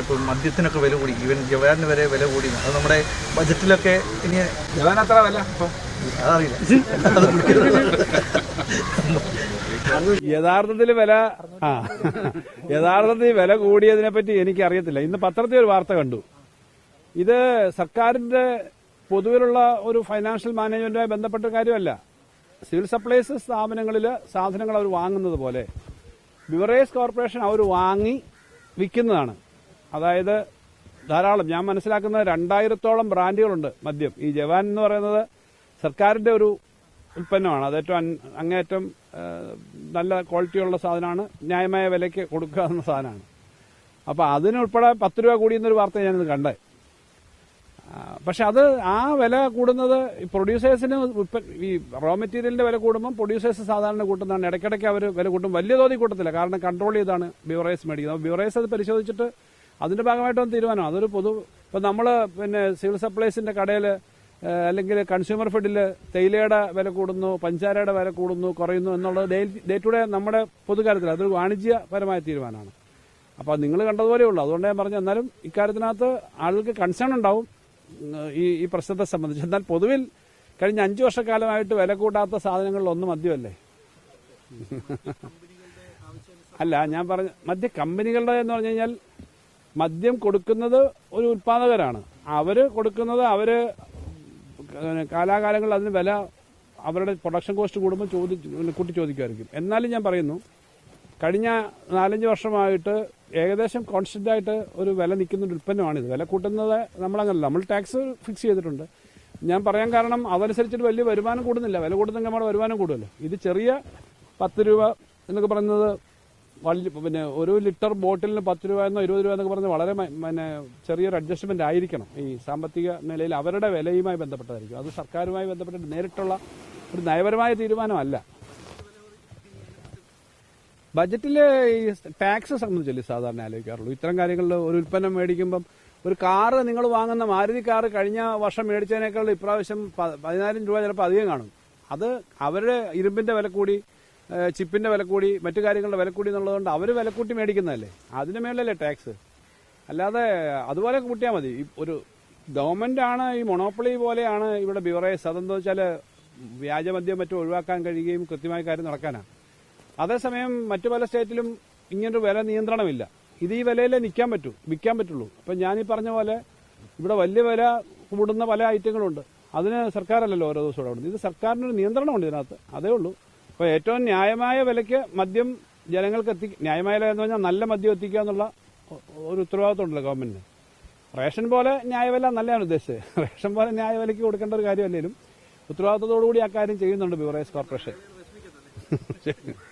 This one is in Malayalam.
ഇപ്പോൾ മദ്യത്തിനൊക്കെ വില കൂടി ഈവൻ ജവാന് വരെ വില കൂടി. അത് നമ്മുടെ ബജറ്റിലൊക്കെ ഇനി ജവാൻ അത്ര വില? ഇപ്പൊ അതറിയില്ല. യഥാർത്ഥത്തിൽ വില ആ. യഥാർത്ഥത്തിൽ വില കൂടിയതിനെ പറ്റി എനിക്ക് അറിയത്തില്ല ഇന്ന് പത്രത്തിൽ ഒരു വാർത്ത കണ്ടു. ഇത് സർക്കാരിന്റെ പൊതുവിലുള്ള ഒരു ഫൈനാൻഷ്യൽ മാനേജ്മെന്റുമായി ബന്ധപ്പെട്ട കാര്യമല്ല. സിവിൽ സപ്ലൈസ് സ്ഥാപനങ്ങളിൽ സാധനങ്ങൾ അവർ വാങ്ങുന്നത് പോലെ ബിവറേജ് കോർപ്പറേഷൻ അവർ വാങ്ങി വിൽക്കുന്നതാണ്. അതായത് ധാരാളം ഞാൻ മനസ്സിലാക്കുന്ന രണ്ടായിരത്തോളം ബ്രാൻഡുകളുണ്ട് മദ്യം. ഈ ജവാൻ എന്ന് പറയുന്നത് സർക്കാരിന്റെ ഒരു ഉൽപ്പന്നമാണ്. അത് ഏറ്റവും അങ്ങേറ്റം നല്ല ക്വാളിറ്റിയുള്ള സാധനമാണ്. ന്യായമായ വിലയ്ക്ക് കൊടുക്കാവുന്ന സാധനമാണ്. അപ്പോൾ അതിനുൾപ്പെടെ പത്ത് രൂപ കൂടിയെന്നൊരു വാർത്ത ഞാനിത് കണ്ടേ. പക്ഷെ അത് ആ വില കൂടുന്നത് പ്രൊഡ്യൂസേഴ്സിന് ഈ റോ മെറ്റീരിയലിന്റെ വില കൂടുമ്പോൾ പ്രൊഡ്യൂസേഴ്സ് സാധാരണ കൂട്ടുന്നതാണ്. ഇടയ്ക്കിടയ്ക്ക് അവർ വില കൂട്ടും. വലിയ തോതിൽ കൂട്ടത്തില്ല. കാരണം കൺട്രോൾ ചെയ്താണ് ബിവറേസ് മേടിക്കുന്നത്. ബിവറേസ് അത് പരിശോധിച്ചിട്ട് അതിന്റെ ഭാഗമായിട്ടൊന്നും തീരുമാനം. അതൊരു പൊതു ഇപ്പം നമ്മൾ പിന്നെ സിവിൽ സപ്ലൈസിന്റെ കടയിൽ അല്ലെങ്കിൽ കൺസ്യൂമർ ഫെഡിൽ തേയിലയുടെ വില കൂടുന്നു പഞ്ചാരയുടെ വില കൂടുന്നു കുറയുന്നു എന്നുള്ളത് ഡേ ടു ഡേ നമ്മുടെ പൊതുകാര്യത്തിൽ അതൊരു വാണിജ്യപരമായ തീരുമാനമാണ്. അപ്പോൾ നിങ്ങൾ കണ്ടതുപോലെ ഉള്ളൂ. അതുകൊണ്ട് ഞാൻ പറഞ്ഞു എന്നാലും ഇക്കാര്യത്തിനകത്ത് ആളുകൾക്ക് കൺസേൺ ഉണ്ടാവും ഈ ഈ പ്രശ്നത്തെ സംബന്ധിച്ച്. എന്നാൽ പൊതുവിൽ കഴിഞ്ഞ അഞ്ചു വർഷക്കാലമായിട്ട് വില കൂട്ടാത്ത സാധനങ്ങളിലൊന്നും മദ്യമല്ലേ? അല്ല ഞാൻ പറഞ്ഞ മദ്യ കമ്പനികളുടെ എന്ന് പറഞ്ഞു കഴിഞ്ഞാൽ മദ്യം കൊടുക്കുന്നത് ഒരു ഉൽപാദകരാണ്. അവർ കൊടുക്കുന്നത് അവർ കാലാകാലങ്ങളിൽ അതിന് വില അവരുടെ പ്രൊഡക്ഷൻ കോസ്റ്റ് കൂടുമ്പോൾ ചോദിച്ചു കൂട്ടി ചോദിക്കുമായിരിക്കും എന്നാലും ഞാൻ പറയുന്നു കഴിഞ്ഞ നാലഞ്ച് വർഷമായിട്ട് ഏകദേശം കോൺസ്റ്റന്റ് ആയിട്ട് ഒരു വില നിൽക്കുന്ന ഒരു ഉൽപ്പന്നമാണിത്. വില കൂട്ടുന്നത് നമ്മളങ്ങനല്ല. നമ്മൾ ടാക്സ് ഫിക്സ് ചെയ്തിട്ടുണ്ട്. ഞാൻ പറയാൻ കാരണം അതനുസരിച്ചിട്ട് വലിയ വരുമാനം കൂടുന്നില്ല. വില കൂടുന്നെങ്കിൽ നമ്മുടെ വരുമാനം കൂടുമല്ലോ ഇത് ചെറിയ പത്ത് രൂപ എന്നൊക്കെ പറയുന്നത് പിന്നെ ഒരു ലിറ്റർ ബോട്ടിലിന് പത്ത് രൂപ എന്നോ ഇരുപത് രൂപ എന്നൊക്കെ പറഞ്ഞ് വളരെ പിന്നെ ചെറിയൊരു അഡ്ജസ്റ്റ്മെന്റ് ആയിരിക്കണം. ഈ സാമ്പത്തിക നിലയിൽ അവരുടെ വിലയുമായി ബന്ധപ്പെട്ടതായിരിക്കും. അത് സർക്കാരുമായി ബന്ധപ്പെട്ടിട്ട് നേരിട്ടുള്ള ഒരു നയപരമായ തീരുമാനമല്ല. ബജറ്റിൽ ഈ ടാക്സ് സംബന്ധിച്ചല്ലേ സാധാരണ ആലോചിക്കാറുള്ളൂ. ഇത്തരം കാര്യങ്ങളിൽ ഒരു ഉൽപ്പന്നം മേടിക്കുമ്പം ഒരു കാറ് നിങ്ങൾ വാങ്ങുന്ന മാരുതി കാറ് കഴിഞ്ഞ വർഷം മേടിച്ചതിനേക്കാൾ ഇപ്രാവശ്യം പതിനായിരം രൂപ ചിലപ്പോൾ അധികം കാണും. അത് അവരുടെ ഇരുമ്പിന്റെ വില കൂടി ചിപ്പിന്റെ വില കൂടി മറ്റു കാര്യങ്ങളുടെ വില കൂടി എന്നുള്ളതുകൊണ്ട് അവർ വില കൂട്ടി മേടിക്കുന്നതല്ലേ? അതിന് മേലല്ലേ ടാക്സ് അല്ലാതെ അതുപോലെ കൂട്ടിയാൽ മതി. ഒരു ഗവൺമെന്റ് ആണ് ഈ മൊണോപ്പൊളി പോലെയാണ് ഇവിടെ ബിവറേജ് അതെന്താ വെച്ചാൽ വ്യാജമദ്യം മറ്റും ഒഴിവാക്കാൻ കഴിയുകയും കൃത്യമായ കാര്യം നടക്കാനാണ്. അതേസമയം മറ്റു പല സ്റ്റേറ്റിലും ഇങ്ങനൊരു വില നിയന്ത്രണമില്ല. ഇത് ഈ വിലയിലേ നിൽക്കാൻ പറ്റൂ വിൽക്കാൻ പറ്റുള്ളൂ. അപ്പം ഞാൻ ഈ പറഞ്ഞ പോലെ ഇവിടെ വലിയ വില കൂടുന്ന പല ഐറ്റങ്ങളുണ്ട് അതിന് സർക്കാരല്ലല്ലോ ഓരോ ദിവസം ഇടപെടുന്നത്. ഇത് സർക്കാരിനൊരു നിയന്ത്രണമുണ്ട് ഇതിനകത്ത്. അതേ ഉള്ളൂ. അപ്പോൾ ഏറ്റവും ന്യായമായ വിലയ്ക്ക് മദ്യം ജനങ്ങൾക്ക് എത്തി ന്യായമായ വില എന്ന് പറഞ്ഞാൽ നല്ല മദ്യം എത്തിക്കുക എന്നുള്ള ഒരു ഉത്തരവാദിത്വം ഉണ്ടല്ലോ ഗവൺമെന്റിന് റേഷൻ പോലെ ന്യായവില നല്ലതാണ് ഉദ്ദേശിച്ചത്. റേഷൻ പോലെ ന്യായവിലയ്ക്ക് കൊടുക്കേണ്ട ഒരു കാര്യമല്ലേലും ഉത്തരവാദിത്തത്തോടു കൂടി ആ കാര്യം ചെയ്യുന്നുണ്ട് ബിവറേജ് കോർപ്പറേഷൻ.